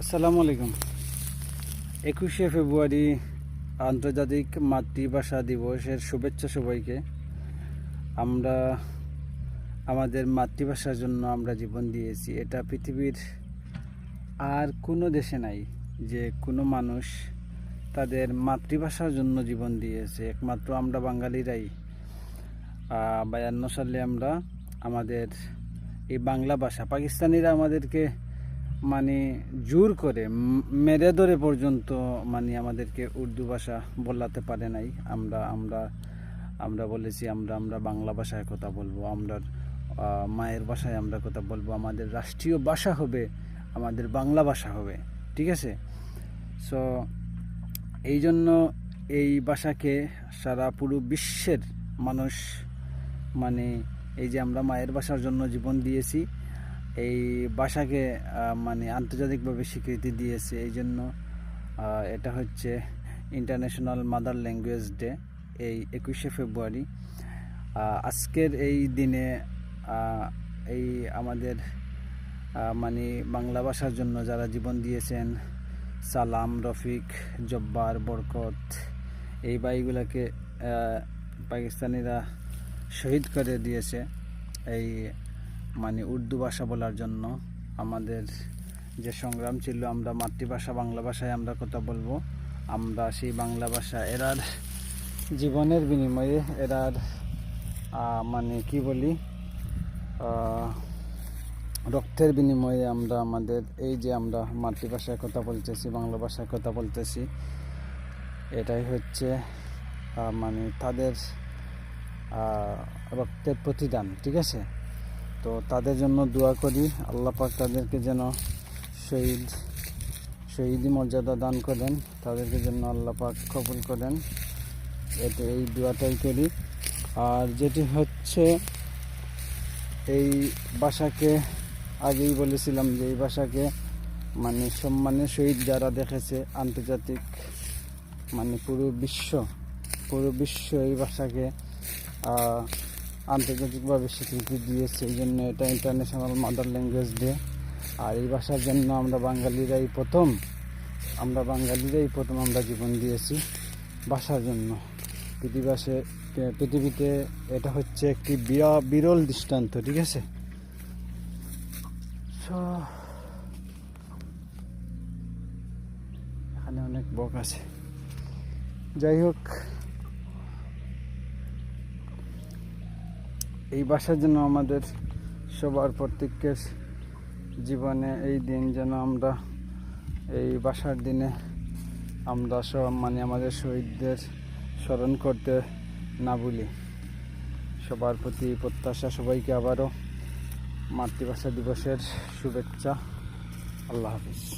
আসসালামু আলাইকুম। একুশে ফেব্রুয়ারি আন্তর্জাতিক মাতৃভাষা দিবসের শুভেচ্ছা সবাইকে। আমরা আমাদের মাতৃভাষার জন্য আমরা জীবন দিয়েছি। এটা পৃথিবীর আর কোনো দেশে নাই যে কোনো মানুষ তাদের মাতৃভাষার জন্য জীবন দিয়েছে। একমাত্র আমরা বাঙালিরাই। বায়ান্ন সালে আমরা আমাদের এই বাংলা ভাষা, পাকিস্তানিরা আমাদেরকে মানে জোর করে মেরে ধরে পর্যন্ত মানে আমাদেরকে উর্দু ভাষা বলাতে পারে নাই। আমরা আমরা আমরা বলেছি, আমরা আমরা বাংলা ভাষায় কথা বলব, আমরা মায়ের ভাষায় আমরা কথা বলব, আমাদের রাষ্ট্রীয় ভাষা হবে, আমাদের বাংলা ভাষা হবে, ঠিক আছে? সো এই জন্য এই ভাষাকে সারা পুরো বিশ্বের মানুষ মানে এই যে আমরা মায়ের ভাষার জন্য জীবন দিয়েছি এই ভাষাকে মানে আন্তর্জাতিকভাবে স্বীকৃতি দিয়েছে। এই জন্য এটা হচ্ছে ইন্টারন্যাশনাল মাদার ল্যাঙ্গুয়েজ ডে এই একুশে ফেব্রুয়ারি। আজকের এই দিনে এই আমাদের মানে বাংলা ভাষার জন্য যারা জীবন দিয়েছেন, সালাম, রফিক, জব্বার, বরকত, এই বাইগুলোকে পাকিস্তানিরা শহীদ করে দিয়েছে। এই মানে উর্দু ভাষা বলার জন্য আমাদের যে সংগ্রাম ছিল, আমরা মাতৃভাষা, বাংলা ভাষায় আমরা কথা বলব। আমরা সেই বাংলা ভাষা, এরার জীবনের বিনিময়ে এরার মানে কি বলি রক্তের বিনিময়ে আমরা আমাদের এই যে আমরা মাতৃভাষায় কথা বলতেছি, বাংলা ভাষায় কথা বলতেছি, এটাই হচ্ছে মানে তাদের রক্তের প্রতিদান, ঠিক আছে? তো তাদের জন্য দোয়া করি, আল্লাহ পাক তাদেরকে যেন শহীদ, শহীদি মর্যাদা দান করেন, তাদেরকে যেন আল্লাহ পাক কবুল করেন। এতে এই দোয়াটাই করি। আর যেটি হচ্ছে, এই ভাষাকে আগেই বলেছিলাম যে এই ভাষাকে মানে সম্মানের সহিত যারা দেখেছে, আন্তর্জাতিক মানে পুরো বিশ্ব পুরো বিশ্ব এই ভাষাকে আন্তর্জাতিকভাবে স্বীকৃতি দিয়েছে, এই জন্য এটা ইন্টারন্যাশনাল মাদার ল্যাঙ্গুয়েজ ডে আর এই ভাষার জন্য আমরা বাঙালিরাই প্রথম, আমরা বাঙালিরাই প্রথম আমরা জীবন দিয়েছি ভাষার জন্য। পৃথিবীতে পৃথিবীতে এটা হচ্ছে একটি বিরা- বিরল দৃষ্টান্ত, ঠিক আছে? এখানে অনেক বক আছে। যাই হোক এই বাসার জন্য আমাদের সবার প্রত্যেকের জীবনে এই দিন যেন আমরা এই বাসার দিনে আমরা সব মানে আমাদের শহীদদের স্মরণ করতে না ভুলি। সবার প্রতি প্রত্যাশা, সবাইকে আবারও মাতৃভাষা দিবসের শুভেচ্ছা। আল্লাহ হাফিজ।